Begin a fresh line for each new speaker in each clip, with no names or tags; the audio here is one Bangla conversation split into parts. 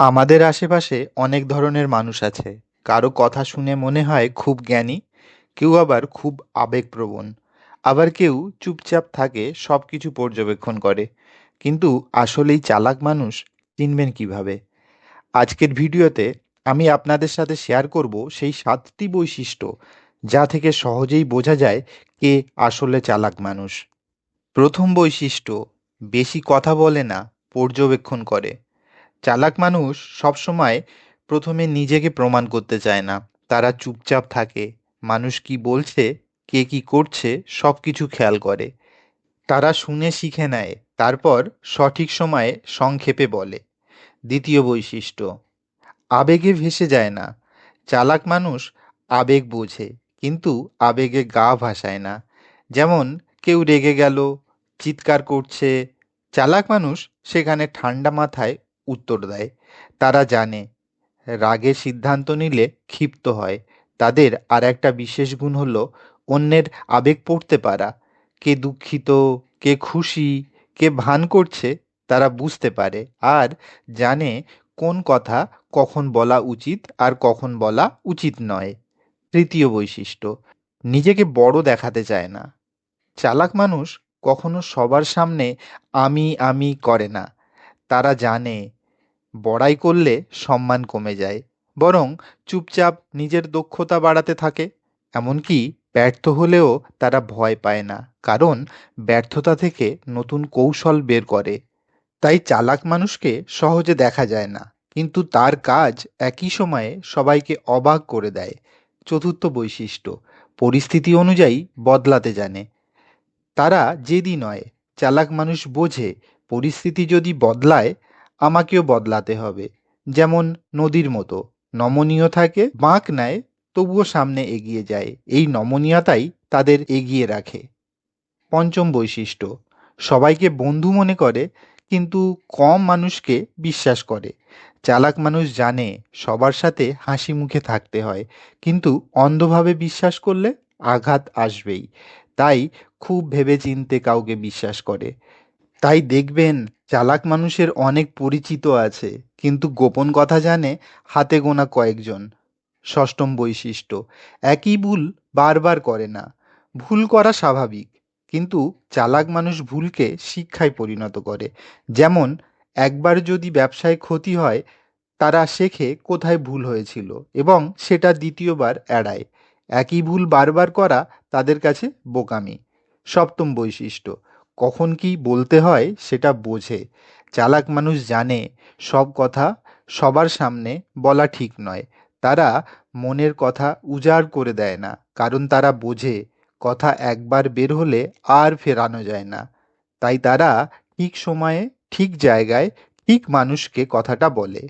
আমাদের আশেপাশে অনেক ধরনের মানুষ আছে। কারও কথা শুনে মনে হয় খুব জ্ঞানী, কেউ আবার খুব আবেগপ্রবণ। আবার কেউ চুপচাপ থাকে সব কিছু পর্যবেক্ষণ করে। কিন্তু আসলেই চালাক মানুষ চিনবেন কীভাবে? আজকের ভিডিওতে আমি আপনাদের সাথে শেয়ার করব সেই সাতটি বৈশিষ্ট্য যা থেকে সহজেই বোঝা যায় কে আসলে চালাক মানুষ। প্রথম বৈশিষ্ট্য, বেশি কথা বলে না, পর্যবেক্ষণ করে। চালাক মানুষ সবসময় প্রথমে নিজেকে প্রমাণ করতে চায় না। তারা চুপচাপ থাকে। মানুষ কি বলছে, কে কি করছে সব কিছু খেয়াল করে। তারা শুনে শিখে নেয়, তারপর সঠিক সময়ে সংক্ষেপে বলে। দ্বিতীয় বৈশিষ্ট্য, আবেগে ভেসে যায় না। চালাক মানুষ আবেগ বোঝে, কিন্তু আবেগে গা ভাসায় না। যেমন, কেউ রেগে গেল, চিৎকার করছে, চালাক মানুষ সেখানে ঠান্ডা মাথায় উত্তর দেয়। তারা জানে, রাগে সিদ্ধান্ত নিলে ক্ষিপ্ত হয়। তাদের আর একটা বিশেষ গুণ হলো, অন্যের আবেগ পড়তে পারা। কে দুঃখিত, কে খুশি, কে ভান করছে, তারা বুঝতে পারে আর জানে কোন কথা কখন বলা উচিত আর কখন বলা উচিত নয়। তৃতীয় বৈশিষ্ট্য, নিজেকে বড় দেখাতে চায় না। চালাক মানুষ কখনো সবার সামনে আমি আমি করে না। তারা জানে, বড়াই করলে সম্মান কমে যায়। বরং চুপচাপ নিজের দক্ষতা বাড়াতে থাকে, এমনকি ব্যর্থ হলেও তারা ভয় পায় না, কারণ ব্যর্থতা থেকে নতুন কৌশল বের করে। তাই চালাক মানুষকে সহজে দেখা যায় না, কিন্তু তার কাজ একই সময়ে সবাইকে অবাক করে দেয়। চতুর্থ বৈশিষ্ট্য, পরিস্থিতি অনুযায়ী বদলাতে জানে। তারা জেদি নয়, চালাক মানুষ বোঝে পরিস্থিতি যদি বদলায়, আমাকেও বদলাতে হবে। যেমন নদীর মতো। নমনীয় থাকে, বাঁক নেয়, তবুও সামনে এগিয়ে যায়। এই নমনীয়তাই তাদের এগিয়ে রাখে। পঞ্চম বৈশিষ্ট্য। সবাইকে বন্ধু মনে করে, কিন্তু কম মানুষকে বিশ্বাস করে। চালাক মানুষ জানে, সবার সাথে হাসি মুখে থাকতে হয়। কিন্তু অন্ধভাবে বিশ্বাস করলে আঘাত আসবেই। তাই খুব ভেবেচিন্তে কাউকে বিশ্বাস করে। তাই দেখবেন চালাক মানুষের অনেক পরিচিত আছে, কিন্তু গোপন কথা জানে হাতে গোনা কয়েকজন। ষষ্ঠম বৈশিষ্ট্য, একই ভুল বারবার করে না। ভুল করা স্বাভাবিক, কিন্তু চালাক মানুষ ভুলকে শিক্ষায় পরিণত করে। যেমন, একবার যদি ব্যবসায় ক্ষতি হয়, তারা শেখে কোথায় ভুল হয়েছিল এবং সেটা দ্বিতীয়বার এড়ায়। একই ভুল বারবার করা তাদের কাছে বোকামি। সপ্তম বৈশিষ্ট্য কখন কি বলতে হয় সেটা বোঝে। চালাক মানুষ জানে, সব কথা সবার সামনে বলা ঠিক নয়। তারা মনের কথা উজাড় করে দেয় না, কারণ তারা বোঝে, কথা একবার বের হলে আর ফেরানো যায় না। তাই তারা ঠিক সময়ে, ঠিক জায়গায়, ঠিক মানুষকে কথাটা বলে।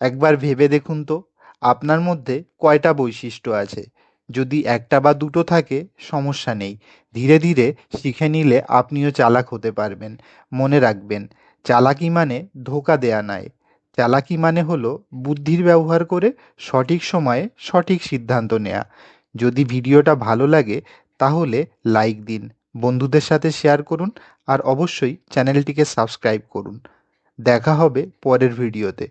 একবার ভেবে দেখুন তো, আপনার মধ্যে কয়টা বৈশিষ্ট্য আছে? যদি একটা বা দুটো থাকে, সমস্যা নেই। ধীরে ধীরে শিখে নিলে আপনিও চালাক হতে পারবেন। মনে রাখবেন, চালাকি মানে ধোকা দেয়া নয়। চালাকি মানে হলো বুদ্ধির ব্যবহার করে সঠিক সময়ে সঠিক সিদ্ধান্ত নেয়া। যদি ভিডিওটা ভালো লাগে, তাহলে লাইক দিন, বন্ধুদের সাথে শেয়ার করুন, আর অবশ্যই চ্যানেলটিকে সাবস্ক্রাইব করুন। দেখা হবে পরের ভিডিওতে।